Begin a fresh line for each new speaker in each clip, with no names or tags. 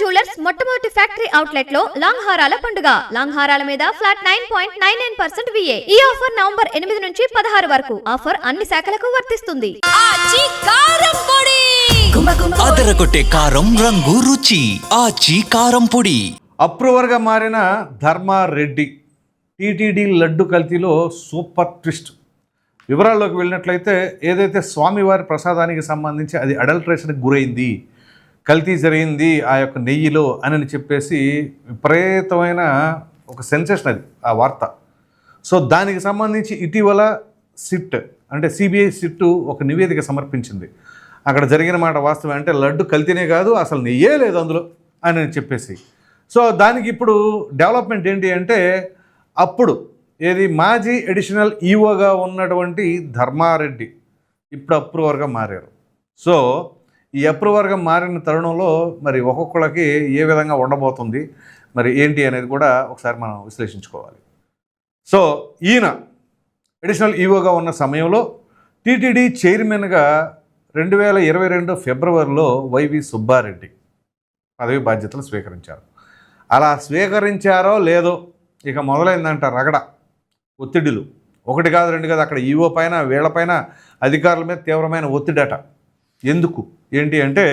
Jewellers మొట్టమొదటి factory అవుట్లెట్లో long హారాల పండుగ. లాంగ్ హారాల మీద flat nine point nine nine percent VA ఈ ఆఫర్ నవంబర్ ఎనిమిది నుంచి పదహారు వరకు. ఆఫర్ అన్ని శాఖలకు వర్తిస్తుంది.
అదరగొట్టే కారం రంగు రుచి. ఆచి కారం పొడి.
అప్రూవర్గా మారిన ధర్మారెడ్డి టీటీడీ లడ్డు కల్తీలో సూపర్ ట్విస్ట్. వివరాల్లోకి వెళ్ళినట్లయితే ఏదైతే స్వామివారి ప్రసాదానికి సంబంధించి అది అడల్ట్రేషన్కి గురైంది కల్తీ జరిగింది ఆ యొక్క నెయ్యిలో అని చెప్పేసి విపరీతమైన ఒక సెన్సేషన్ అది ఆ వార్త. సో దానికి సంబంధించి ఇటీవల సిట్ అంటే సిబిఐ సిట్టు ఒక నివేదిక సమర్పించింది. అక్కడ జరిగిన మాట వాస్తవం అంటే లడ్డు కల్తీనే కాదు అసలు నెయ్యే లేదు అందులో అని చెప్పేసి. సో దానికి ఇప్పుడు డెవలప్మెంట్ ఏంటి అంటే అప్పుడు ఏది మాజీ అడిషనల్ ఈవోగా ఉన్నటువంటి ధర్మారెడ్డి ఇప్పుడు అప్రూవర్గా మారారు. సో ఈ అప్రూవర్గా మారిన తరుణంలో మరి ఒక్కొక్కళ్ళకి ఏ విధంగా ఉండబోతుంది మరి ఏంటి అనేది కూడా ఒకసారి మనం విశ్లేషించుకోవాలి. సో ఈయన అడిషనల్ ఈవోగా ఉన్న సమయంలో టీటీడీ చైర్మన్గా రెండు వేల ఇరవై రెండు ఫిబ్రవరిలో వైవి సుబ్బారెడ్డి పదవి బాధ్యతలు స్వీకరించారు. అలా స్వీకరించారో లేదో ఇక మొదలైందంట రగడ ఒత్తిడిలు. ఒకటి కాదు రెండు కాదు అక్కడ ఈవో పైన వీళ్ళపైన అధికారుల మీద తీవ్రమైన ఒత్తిడట. ఎందుకు? ఏంటి అంటే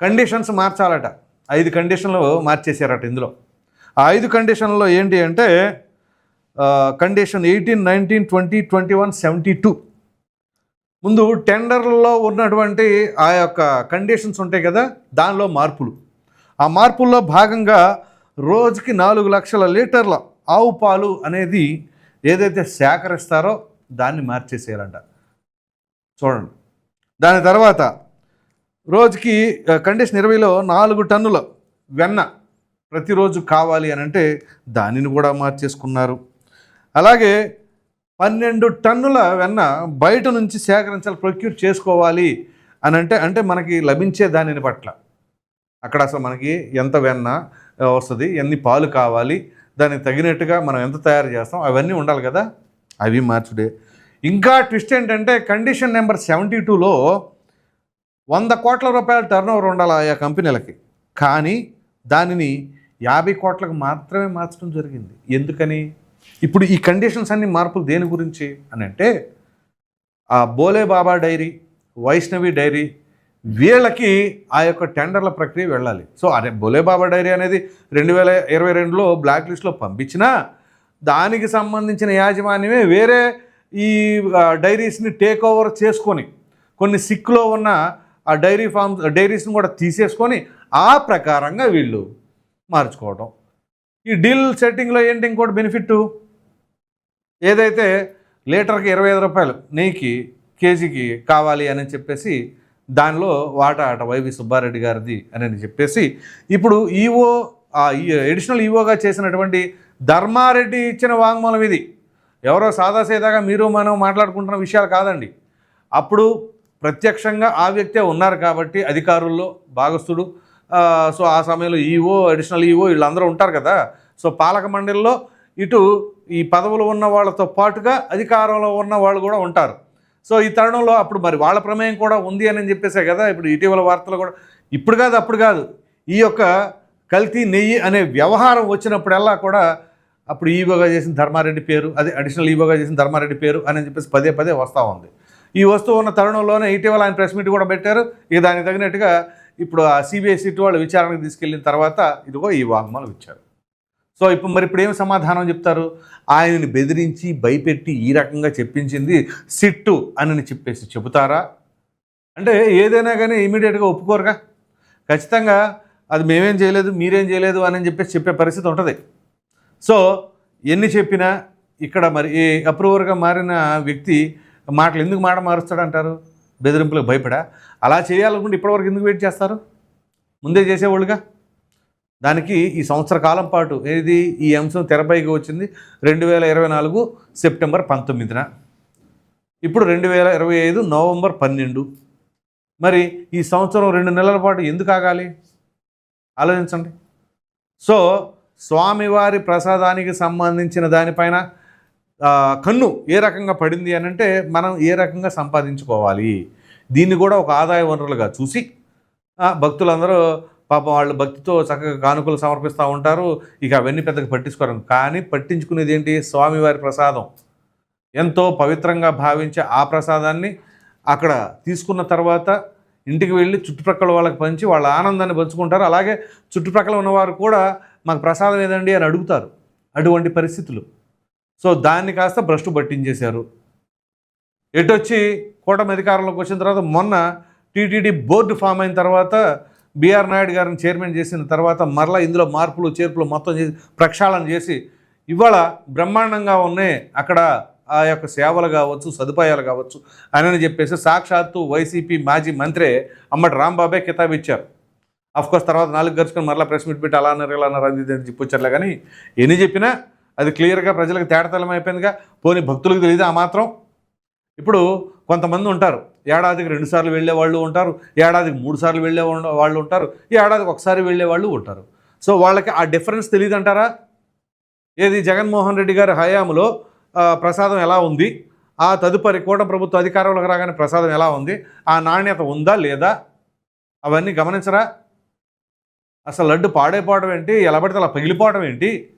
కండిషన్స్ మార్చాలట. ఐదు కండిషన్లు మార్చేశారట ఇందులో. ఆ ఐదు కండిషన్లో ఏంటి అంటే condition eighteen nineteen twenty twenty one seventy two ముందు టెండర్లో ఉన్నటువంటి ఆ యొక్క కండిషన్స్ ఉంటాయి కదా దానిలో మార్పులు. ఆ మార్పుల్లో భాగంగా రోజుకి నాలుగు లక్షల లీటర్ల ఆవు పాలు అనేది ఏదైతే సేకరిస్తారో దాన్ని మార్చేసేయాలంట. చూడండి. దాని తర్వాత రోజుకి కండిషన్ ఇరవైలో నాలుగు టన్నుల వెన్న ప్రతిరోజు కావాలి అని అంటే దానిని కూడా మార్చేసుకున్నారు. అలాగే పన్నెండు టన్నుల వెన్న బయట నుంచి సేకరించాలి ప్రొక్యూర్ చేసుకోవాలి అని అంటే అంటే మనకి లభించే దానిని పట్ల. అక్కడ అసలు మనకి ఎంత వెన్న వస్తుంది ఎన్ని పాలు కావాలి దానికి తగినట్టుగా మనం ఎంత తయారు చేస్తాం అవన్నీ ఉండాలి కదా. అవి మార్చుడే. ఇంకా ట్విస్ట్ ఏంటంటే కండిషన్ నెంబర్ సెవెంటీ టూలో వంద కోట్ల రూపాయల టర్న్ ఓవర్ ఉండాలి ఆయా కంపెనీలకి. కానీ దానిని యాభై కోట్లకు మాత్రమే మార్చడం జరిగింది. ఎందుకని? ఇప్పుడు ఈ కండిషన్స్ అన్ని మార్పులు దేని గురించి అని అంటే ఆ బోలే బాబా డైరీ వైష్ణవి డైరీ వీళ్ళకి ఆ యొక్క టెండర్ల ప్రక్రియ వెళ్ళాలి. సో అదే బోలే బాబా డైరీ అనేది రెండు వేల ఇరవై రెండులో బ్లాక్ లిస్ట్లో పంపించినా దానికి సంబంధించిన యాజమాన్యమే వేరే ఈ డైరీస్ని టేక్ ఓవర్ చేసుకొని కొన్ని సిక్లో ఉన్న ఆ డైరీ ఫార్మ్స్ డైరీస్ని కూడా తీసేసుకొని ఆ ప్రకారంగా వీళ్ళు మార్చుకోవడం ఈ డీల్ సెట్టింగ్లో ఏంటి ఇంకోటి బెనిఫిట్? ఏదైతే లీటర్కి ఇరవై ఐదు రూపాయలు నెయ్యికి కేజీకి కావాలి అని చెప్పేసి దానిలో వాటా అట వైవి సుబ్బారెడ్డి గారిది అని చెప్పేసి ఇప్పుడు ఈఓ ఎడిషనల్ ఈఓగా చేసినటువంటి ధర్మారెడ్డి ఇచ్చిన వాంగ్మూలం ఇది. ఎవరో సాదాసీదాగా మీరు మనం మాట్లాడుకుంటున్న విషయాలు కాదండి. అప్పుడు ప్రత్యక్షంగా ఆ వ్యక్తే ఉన్నారు కాబట్టి అధికారుల్లో భాగస్థుడు సో ఆ సమయంలో ఈఓ అడిషనల్ ఈఓ వీళ్ళందరూ ఉంటారు కదా. సో పాలక మండలిలో ఇటు ఈ పదవులు ఉన్న వాళ్ళతో పాటుగా అధికారంలో ఉన్న వాళ్ళు కూడా ఉంటారు. సో ఈ తరుణంలో అప్పుడు మరి వాళ్ళ ప్రమేయం కూడా ఉంది అని చెప్పేసే కదా ఇప్పుడు ఇటీవల వార్తలు కూడా. ఇప్పుడు కాదు అప్పుడు కాదు. ఈ యొక్క కల్తీ నెయ్యి అనే వ్యవహారం వచ్చినప్పుడల్లా కూడా అప్పుడు ఈవోగా చేసిన ధర్మారెడ్డి పేరు అదే అడిషనల్ ఈవోగా చేసిన ధర్మారెడ్డి పేరు అని చెప్పేసి పదే పదే వస్తూ ఉంది. ఈ వస్తువు ఉన్న తరుణంలోనే ఇటీవల ఆయన ప్రెస్ మీట్ కూడా పెట్టారు. ఇక దానికి తగినట్టుగా ఇప్పుడు ఆ సిబిఐ సిట్ వాళ్ళు విచారణకు తీసుకెళ్ళిన తర్వాత ఇదిగో ఈ వాగ్మూలం ఇచ్చారు. సో ఇప్పుడు మరి ఇప్పుడు ఏం సమాధానం చెప్తారు? ఆయనని బెదిరించి భయపెట్టి ఈ రకంగా చెప్పించింది సిట్టు అని చెప్పేసి చెబుతారా? అంటే ఏదైనా కానీ ఇమీడియట్గా ఒప్పుకోరుగా? ఖచ్చితంగా అది మేమేం చేయలేదు మీరేం చేయలేదు అని చెప్పేసి చెప్పే పరిస్థితి ఉంటుంది. సో ఎన్ని చెప్పినా ఇక్కడ మరి ఈ అప్రూవర్గా మారిన వ్యక్తి మాటలు ఎందుకు మాట మారుస్తాడంటారు? బెదిరింపులకు భయపడా? అలా చేయాలనుకుంటే ఇప్పటివరకు ఎందుకు వెయిట్ చేస్తారు? ముందే చేసేవాళ్ళుగా? దానికి ఈ సంవత్సర కాలం పాటు ఏది ఈ అంశం తెరపైకి వచ్చింది? రెండు వేల ఇరవై నాలుగు సెప్టెంబర్ పంతొమ్మిదిన. ఇప్పుడు రెండు వేల ఇరవై ఐదు నవంబర్ పన్నెండు. మరి ఈ సంవత్సరం రెండు నెలల పాటు ఎందుకు ఆగాలి? ఆలోచించండి. సో స్వామివారి ప్రసాదానికి సంబంధించిన దానిపైన కన్ను ఏ రకంగా పడింది అని అంటే మనం ఏ రకంగా సంపాదించుకోవాలి? దీన్ని కూడా ఒక ఆదాయ వనరులుగా చూసి భక్తులందరూ పాపం వాళ్ళు భక్తితో చక్కగా కానుకలు సమర్పిస్తూ ఉంటారు. ఇక అవన్నీ పెద్దగా పట్టించుకోరు. కానీ పట్టించుకునేది ఏంటి? స్వామివారి ప్రసాదం. ఎంతో పవిత్రంగా భావించే ఆ ప్రసాదాన్ని అక్కడ తీసుకున్న తర్వాత ఇంటికి వెళ్ళి చుట్టుప్రక్కల వాళ్ళకి పంచి వాళ్ళ ఆనందాన్ని పంచుకుంటారు. అలాగే చుట్టుప్రక్కల ఉన్నవారు కూడా మాకు ప్రసాదం ఏదండి అని అడుగుతారు. అటువంటి పరిస్థితులు. సో దాన్ని కాస్త భ్రష్టు పట్టించేశారు. ఎటొచ్చి కూటమి అధికారంలోకి వచ్చిన తర్వాత మొన్న టీటీడీ బోర్డు ఫామ్ అయిన తర్వాత బీఆర్ నాయుడు గారిని చైర్మన్ చేసిన తర్వాత మరలా ఇందులో మార్పులు చేర్పులు మొత్తం చేసి ప్రక్షాళన చేసి ఇవాళ బ్రహ్మాండంగా ఉన్నాయి. అక్కడ ఆ యొక్క సేవలు కావచ్చు సదుపాయాలు కావచ్చు అని చెప్పేసి సాక్షాత్తు వైసీపీ మాజీ మంత్రే అమ్మటి రాంబాబే కితాబ్ ఇచ్చారు. కోర్స్ తర్వాత నాలుగు గడుచుకొని మరలా ప్రెస్ మీట్ పెట్టి అలా అన్నారు ఇలా అన్నారు అది అని చెప్పొచ్చారులే కానీ ఎన్ని చెప్పినా అది క్లియర్గా ప్రజలకు తేడతలం అయిపోయిందిగా. పోనీ భక్తులకు తెలియదు ఆ మాత్రం? ఇప్పుడు కొంతమంది ఉంటారు. ఏడాదికి రెండుసార్లు వెళ్ళే వాళ్ళు ఉంటారు. ఏడాదికి మూడు సార్లు వెళ్ళే వాళ్ళు ఉంటారు. ఏడాదికి ఒకసారి వెళ్ళే వాళ్ళు ఉంటారు. సో వాళ్ళకి ఆ డిఫరెన్స్ తెలియదు అంటారా ఏది జగన్మోహన్ రెడ్డి గారి హయాంలో ప్రసాదం ఎలా ఉంది? ఆ తదుపరి కూడా ప్రభుత్వ అధికారంలోకి రాగానే ప్రసాదం ఎలా ఉంది? ఆ నాణ్యత ఉందా లేదా? అవన్నీ గమనించరా? అసలు లడ్డు పాడైపోవడం ఏంటి? ఎలా పడితే అలా పగిలిపోవడం ఏంటి?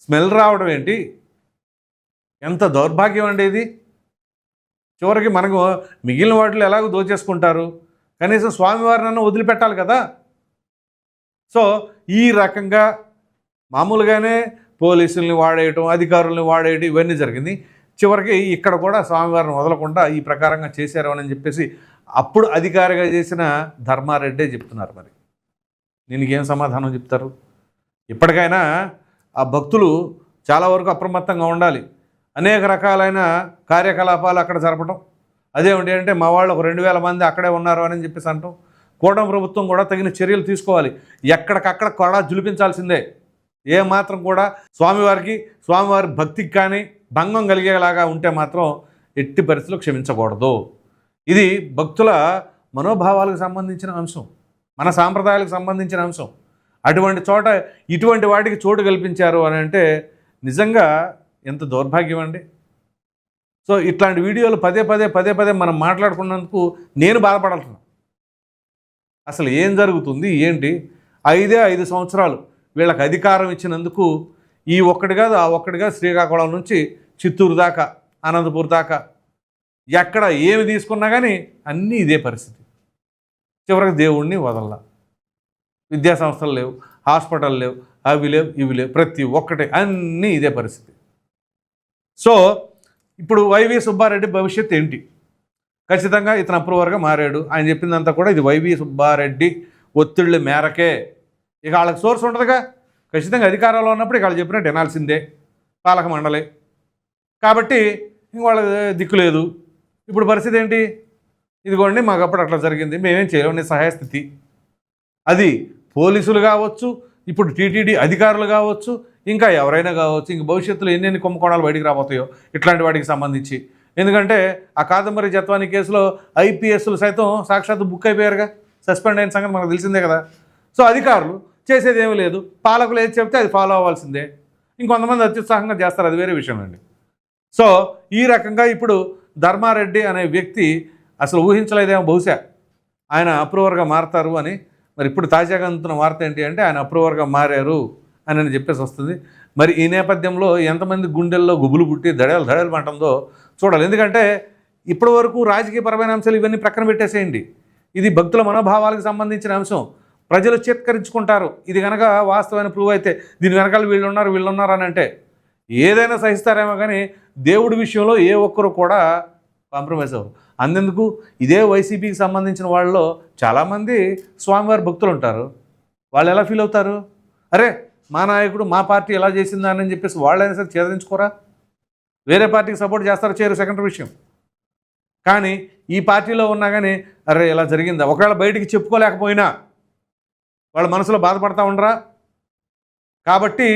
స్మెల్ రావడం ఏంటి? ఎంత దౌర్భాగ్యం అండి ఇది. చివరికి మనకు మిగిలిన వాటిలో ఎలాగో దోచేసుకుంటారు? కనీసం స్వామివారినన్నా వదిలిపెట్టాలి కదా. సో ఈ రకంగా మామూలుగానే పోలీసుల్ని వాడేయటం అధికారుల్ని వాడేయటం ఇవన్నీ జరిగింది. చివరికి ఇక్కడ కూడా స్వామివారిని వదలకుండా ఈ ప్రకారంగా చేశారు అని చెప్పేసి అప్పుడు అధికారిగా చేసిన ధర్మారెడ్డే చెప్తున్నారు మరి. దీనికి ఏం సమాధానం చెప్తారు? ఇప్పటికైనా ఆ భక్తులు చాలా వరకు అప్రమత్తంగా ఉండాలి. అనేక రకాలైన కార్యకలాపాలు అక్కడ జరపడం అదేమిటి అంటే మా వాళ్ళు ఒక రెండు వేల మంది అక్కడే ఉన్నారు అని చెప్పేసి అంటాం. కూటమి ప్రభుత్వం కూడా తగిన చర్యలు తీసుకోవాలి. ఎక్కడికక్కడ కూడా జులిపించాల్సిందే. ఏ మాత్రం కూడా స్వామివారికి స్వామివారి భక్తికి కానీ భంగం కలిగేలాగా ఉంటే మాత్రం ఎట్టి పరిస్థితులు క్షమించకూడదు. ఇది భక్తుల మనోభావాలకు సంబంధించిన అంశం మన సాంప్రదాయాలకు సంబంధించిన అంశం. అటువంటి చోట ఇటువంటి వాటికి చోటు కల్పించారు అని అంటే నిజంగా ఎంత దౌర్భాగ్యం అండి. సో ఇట్లాంటి వీడియోలు పదే పదే పదే పదే మనం మాట్లాడుకున్నందుకు నేను బాధపడాల్సిన. అసలు ఏం జరుగుతుంది ఏంటి? ఐదే ఐదు సంవత్సరాలు వీళ్ళకి అధికారం ఇచ్చినందుకు ఈ ఒక్కటి కాదు ఆ ఒక్కటిగా శ్రీకాకుళం నుంచి చిత్తూరు దాకా అనంతపూర్ దాకా ఎక్కడ ఏమి తీసుకున్నా కానీ అన్నీ ఇదే పరిస్థితి. చివరికి దేవుణ్ణి వదల్లా. విద్యా సంస్థలు లేవు హాస్పిటల్ లేవు అవి లేవు ఇవి లేవు. ప్రతి ఒక్కటి అన్నీ ఇదే పరిస్థితి. సో ఇప్పుడు వైవి సుబ్బారెడ్డి భవిష్యత్ ఏంటి? ఖచ్చితంగా ఇతను అప్రూవర్గా మారాడు. ఆయన చెప్పిందంతా కూడా ఇది వైవి సుబ్బారెడ్డి ఒత్తిళ్ళ మేరకే. ఇక వాళ్ళకి సోర్స్ ఉంటుందిగా. ఖచ్చితంగా అధికారంలో ఉన్నప్పుడు ఇక వాళ్ళు చెప్పినట్టు వినాల్సిందే. పాలక మండలి. కాబట్టి ఇంక వాళ్ళ దిక్కు లేదు. ఇప్పుడు పరిస్థితి ఏంటి? ఇదిగోండి మాకు అప్పుడు అట్లా జరిగింది. మేమేం చేయలేము సహాయ స్థితి. అది పోలీసులు కావచ్చు ఇప్పుడు టీటీడీ అధికారులు కావచ్చు ఇంకా ఎవరైనా కావచ్చు ఇంక భవిష్యత్తులో ఎన్నెన్ని కుంభకోణాలు బయటికి రాబోతాయో ఇట్లాంటి వాటికి సంబంధించి. ఎందుకంటే ఆ కాదంబరి జత్వాని కేసులో ఐపీఎస్లు సైతం సాక్షాత్తు బుక్ అయిపోయారుగా. సస్పెండ్ అయిన సంగతి మనకు తెలిసిందే కదా. సో అధికారులు చేసేది ఏమీ లేదు. పాలకులు ఏది చెప్తే అది ఫాలో అవ్వాల్సిందే. ఇంకొంతమంది అత్యుత్సాహంగా చేస్తారు. అది వేరే విషయం అండి. సో ఈ రకంగా ఇప్పుడు ధర్మారెడ్డి అనే వ్యక్తి అసలు ఊహించలేదేమో బహుశా. ఆయన అప్రూవర్గా మారతారు అని. మరి ఇప్పుడు తాజాగా అందుతున్న వార్త ఏంటి అంటే ఆయన అప్రూవర్గా మారారు అని అని చెప్పేసి వస్తుంది. మరి ఈ నేపథ్యంలో ఎంతమంది గుండెల్లో గుబులు పుట్టి దడలు దడలు పట్టందో చూడాలి. ఎందుకంటే ఇప్పటి వరకు రాజకీయపరమైన అంశాలు ఇవన్నీ ప్రక్కన పెట్టేసేయండి. ఇది భక్తుల మనోభావాలకు సంబంధించిన అంశం. ప్రజలు చేత్కరించుకుంటారు. ఇది కనుక వాస్తవమైన ప్రూవ్ అయితే దీని వెనకాల వీళ్ళు ఉన్నారు వీళ్ళు ఉన్నారు అని అంటే ఏదైనా సహిస్తారేమో కానీ దేవుడి విషయంలో ఏ ఒక్కరు కూడా కాంప్రమైజ్ అవ్వరు. అందుకు ఇదే వైసీపీకి సంబంధించిన వాళ్ళలో చాలామంది స్వామివారి భక్తులు ఉంటారు. వాళ్ళు ఎలా ఫీల్ అవుతారు? అరే మా నాయకుడు మా పార్టీ ఎలా చేసిందా అని చెప్పేసి వాళ్ళైనా సరే చేదరించుకోరా వేరే పార్టీకి సపోర్ట్ చేస్తారో? చేయరు సెకండ్ విషయం. కానీ ఈ పార్టీలో ఉన్నా కానీ అరే ఇలా జరిగిందా? ఒకవేళ బయటికి చెప్పుకోలేకపోయినా వాళ్ళ మనసులో బాధపడతా ఉండరా? కాబట్టి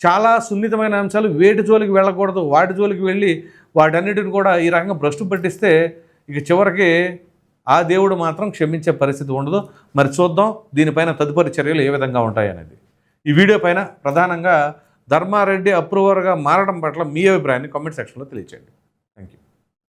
చాలా సున్నితమైన అంశాలు వేటి జోలికి వెళ్ళకూడదు వాటి జోలికి వెళ్ళి వాటన్నిటిని కూడా ఈ రకంగా భ్రష్టు పట్టిస్తే ఇక చివరికి ఆ దేవుడు మాత్రం క్షమించే పరిస్థితి ఉండదు. మరి చూద్దాం దీనిపైన తదుపరి చర్యలు ఏ విధంగా ఉంటాయనేది. ఈ వీడియో పైన ప్రధానంగా ధర్మారెడ్డి అప్రూవర్గా మారడం పట్ల మీ అభిప్రాయాన్ని కామెంట్ సెక్షన్లో తెలియచేయండి.